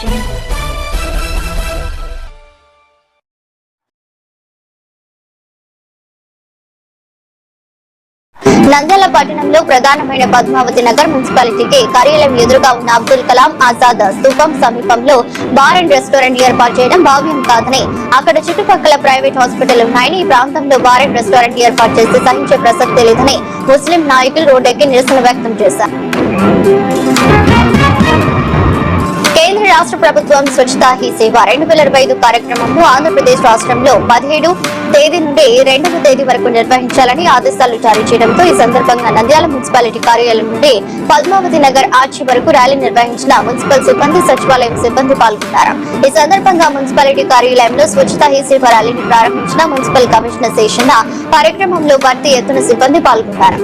చేయండి నంద్యాల పట్టణంలో ప్రధానమైన పద్మావతి నగర్ మున్సిపాలిటీకి కార్యాలయం ఎదురుగా ఉన్న అబ్దుల్ కలాం ఆజాద్ స్థూపం సమీపంలో బార్ అండ్ రెస్టారెంట్ ఏర్పాటు చేయడం భావ్యం కాదని అక్కడ చుట్టుపక్కల ప్రైవేట్ హాస్పిటల్ ఉన్నాయని ఈ ప్రాంతంలో బార్ అండ్ రెస్టారెంట్ ఏర్పాటు చేస్తే సహించే ప్రసక్తి లేదని ముస్లిం నాయకులు రోడ్డెక్కి నిరసన వ్యక్తం చేశారు. రాష్ట్ర ప్రభుత్వం స్వచ్ఛతా హీ సేవ రెండు వేల ఇరవై ఐదు కార్యక్రమంలో ఆంధ్రప్రదేశ్ రాష్ట్రంలో పదిహేడు తేదీ నుండి రెండవ తేదీ వరకు నిర్వహించాలని ఆదేశాలు జారీ చేయడంతో ఈ సందర్భంగా నంద్యాల మున్సిపాలిటీ కార్యాలయం నుండి పద్మావతి నగర్ ఆర్చి వరకు ర్యాలీ నిర్వహించిన మున్సిపల్ సిబ్బంది సచివాలయం సిబ్బంది పాల్గొన్నారు. ఈ సందర్భంగా మున్సిపాలిటీ కార్యాలయంలో స్వచ్ఛత హీ సేవ ర్యాలీని ప్రారంభించిన మున్సిపల్ కమిషనర్ శేషన్న కార్యక్రమంలో భారీ ఎత్తున సిబ్బంది పాల్గొన్నారు.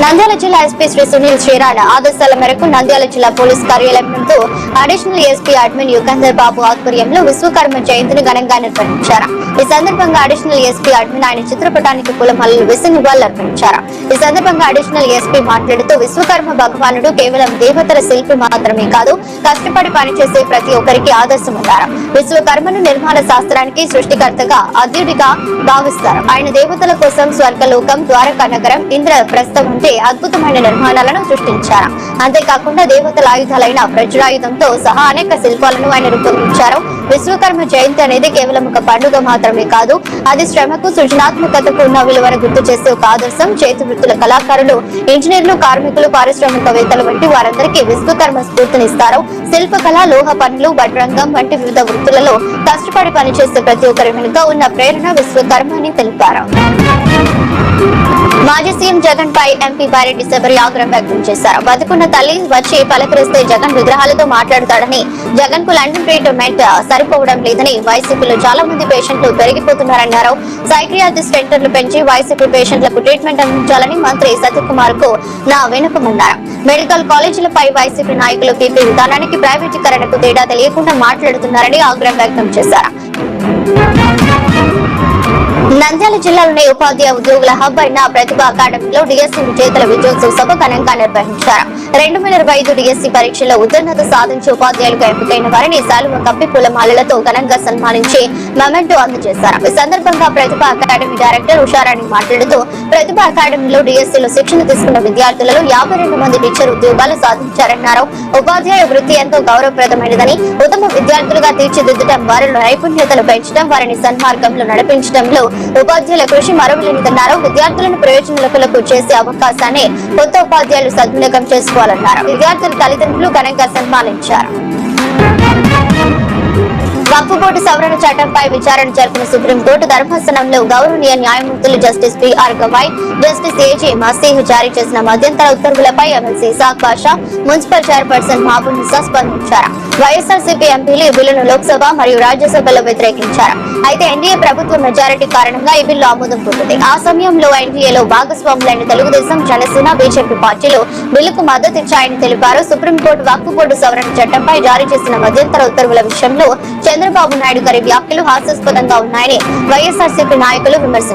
నంద్యాల జిల్లా ఎస్పీ శ్రీ సునీల్ శ్రీరాణ ఆదేశాల మేరకు నంద్యాల జిల్లా పోలీస్ కార్యాలయం నందు additional SP admin Yugandhar Babu ఆధ్వర్యంలో విశ్వకర్మ జయంతిని ఘనంగా నిర్వహించారు. ఈ సందర్భంగా అడిషనల్ ఎస్పీ అడ్మిన్ ఆయన చిత్రపటానికి పూలమాలలు వేసి నివాళులర్పించారు. ఈ సందర్భంగా అడిషనల్ ఎస్పీ మాట్లాడుతూ విశ్వకర్మ భగవానుడు కేవలం దేవతల శిల్పి మాత్రమే కాదు కష్టపడి పనిచేసే ప్రతి ఒక్కరికి ఆదర్శమన్నారు. విశ్వకర్మను నిర్మాణ శాస్త్రానికి సృష్టికర్తగా అద్యుడిగా భావిస్తారు. ఆయన దేవతల కోసం స్వర్గలోకం ద్వారకా నగరం ఇంద్రప్రస్థం వంటి అద్భుతమైన నిర్మాణాలను సృష్టించారు. అంతేకాకుండా దేవతల ఆయుధాలైన వజ్రాయుధంతో సహా అనేక శిల్పాలను ఆయన రూపొందించారు. విశ్వకర్మ జయంతి అనేది కేవలం ఒక పండుగ మాత్రమే కాదు అది శ్రమకు సృజనాత్మకతకు ఉన్న విలువను గుర్తు చేసే ఒక ఆదర్శం. చేతి వృత్తుల కళాకారులు ఇంజనీర్లు కార్మికులు పారిశ్రామికవేత్తలు వంటి వారందరికీ విశ్వకర్మ స్ఫూర్తినిస్తారు. శిల్పకళ లోహ పనులు వడ్రంగం వంటి వివిధ వృత్తులలో కష్టపడి పనిచేసే ప్రతి ఒక్కరి వెనుక ఉన్న ప్రేరణ విశ్వకర్మ అని తెలిపారు. మాజీ సీఎం జగన్ పై ఎంపీ బారెడ్డి శబరి ఆగ్రహం వ్యక్తం చేశారు. బతుకున్న తల్లి వచ్చి పలకరిస్తే జగన్ విగ్రహాలతో మాట్లాడతాడని జగన్కు లండన్ ట్రీట్మెంట్ సరిపోవడం లేదని వైసీపీలో చాలా మంది పేషెంట్లు పెరిగిపోతున్నారన్నారు. సైక్రియాటిస్ట్ సెంటర్లు పెంచి వైసీపీ పేషెంట్లకు ట్రీట్మెంట్ అందించాలని మంత్రి సత్యకుమార్కు నా వెనుకమన్నారు మెడికల్ కాలేజీలపై వైసీపీ నాయకులు పీపీ విధానానికి ప్రైవేటీకరణకు తేడా తెలియకుండా మాట్లాడుతున్నారని ఆగ్రహం వ్యక్తం చేశారు. జిల్లాలోని ఉపాధ్యాయ ఉద్యోగుల హబ్ అయిన ప్రతిభ అకాడమీలో డిఎస్సీ విజేతల విజయోత్సవ సభ ఘనంగా నిర్వహించారు. రెండు వేల ఇరవై ఐదు డిఎస్సీ పరీక్షలో ఉత్తీర్ణత సాధించి ఉపాధ్యాయులుగా ఎంపికైన వారిని శాలువ కప్పి పూలమాలలతో ఘనంగా సన్మానించి మెమెంటో అందజేశారు. ఈ సందర్భంగా ప్రతిభ అకాడమీ డైరెక్టర్ ఉషారాణి మాట్లాడుతూ ప్రతిభ అకాడమీలో డిఎస్సీలో శిక్షణ తీసుకున్న విద్యార్థులలో యాభై రెండు మంది టీచర్ ఉద్యోగాలు సాధించారన్నారు. ఉపాధ్యాయ వృత్తి ఎంతో గౌరవప్రదమైనదని ఉత్తమ విద్యార్థులుగా తీర్చిదిద్దడం వారిలో నైపుణ్యతను పెంచడం వారిని సన్మార్గంలో నడిపించడంలో ఉపాధ్యాయ విద్యార్థుల కృషి మరవలేనిదన్నారు విద్యార్థులను ప్రయోజనలకు చేసే అవకాశాన్ని కొత్త ఉపాధ్యాయులు సద్వినియోగం చేసుకోవాలన్నారు విద్యార్థుల తల్లిదండ్రులు ఘనంగా సన్మానించారు. వక్ఫ్ సవరణ చట్టంపై విచారణ జరిపిన సుప్రీంకోర్టు ధర్మాసనంలో గౌరవనీయ న్యాయమూర్తులు justice P R Gavai justice A J Masih జారీ చేసిన మధ్యంతర ఉత్తర్వులపై MLC Isaq Pasha municipal chairperson Mahaboob Nisa స్పందించారు. వైఎస్ఆర్సీపీ ఎంపీలు ఈ బిల్లును లోక్సభ మరియు రాజ్యసభలో వ్యతిరేకించారు. అయితే ఎన్డీఏ ప్రభుత్వ మెజారిటీ కారణంగా ఈ బిల్లు ఆమోదం పొందింది. ఆ సమయంలో ఎన్డీఏలో భాగస్వాములైన తెలుగుదేశం జనసేన బీజేపీ పార్టీలు బిల్లుకు మద్దతు ఇచ్చాయని తెలిపారు. సుప్రీంకోర్టు వక్ఫ్ బోర్డు సవరణ చట్టంపై జారీ చేసిన మధ్యంతర ఉత్తర్వుల విషయంలో చంద్రబాబు చంద్రబాబు నాయుడు గారి వ్యాఖ్యలు హాస్యాస్పదంగా ఉన్నాయని వైఎస్ఆర్సీపీ నాయకులు విమర్శించారు.